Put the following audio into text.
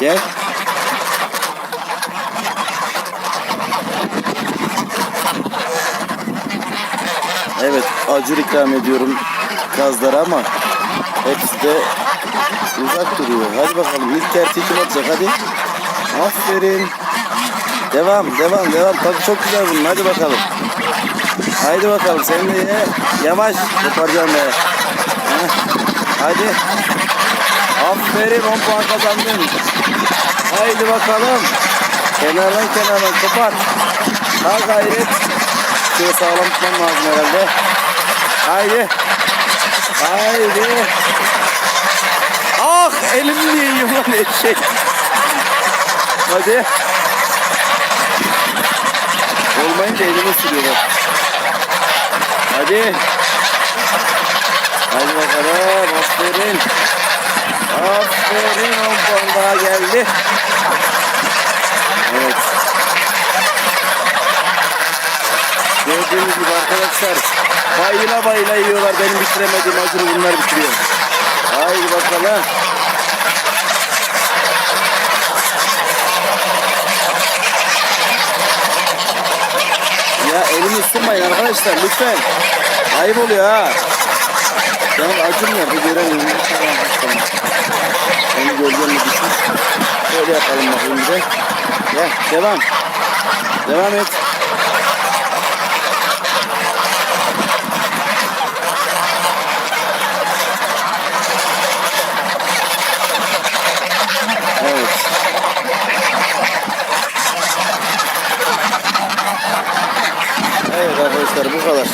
Gel. Evet acur ikram ediyorum kazlara ama hepsi de uzak duruyor. Hadi bakalım ilk tertiği kim hadi. Aferin. Devam devam devam. Tabii çok güzel bunun hadi bakalım. Haydi bakalım sen de ye. Yavaş koparacağım be. Hadi. Aferin 10 puan kazandın. Haydi bakalım. Kenardan kenardan kopar. Ha gayret. Şöyle sağlam tutmam lazım herhalde. Haydi. Haydi. Ah elim niye yiyor lan eşek. Hadi. Olmayınca elimi sürüyorlar. Hadi. Hadi bakalım. Aferin. Aferin. 10 puan daha geldi. Evet. Gördüğünüz gibi arkadaşlar bayıla bayıla yiyorlar. Benim bitiremediğim acını bunlar bitiriyor. Haydi bakalım. Ya elimi ısırmayın arkadaşlar lütfen. Ayıp oluyor ha. Canım acımıyor. Bir göremiyorum. Tamam, tamam yapalım bakayım bize. Gel devam. Devam et. Evet arkadaşlar bu kadar.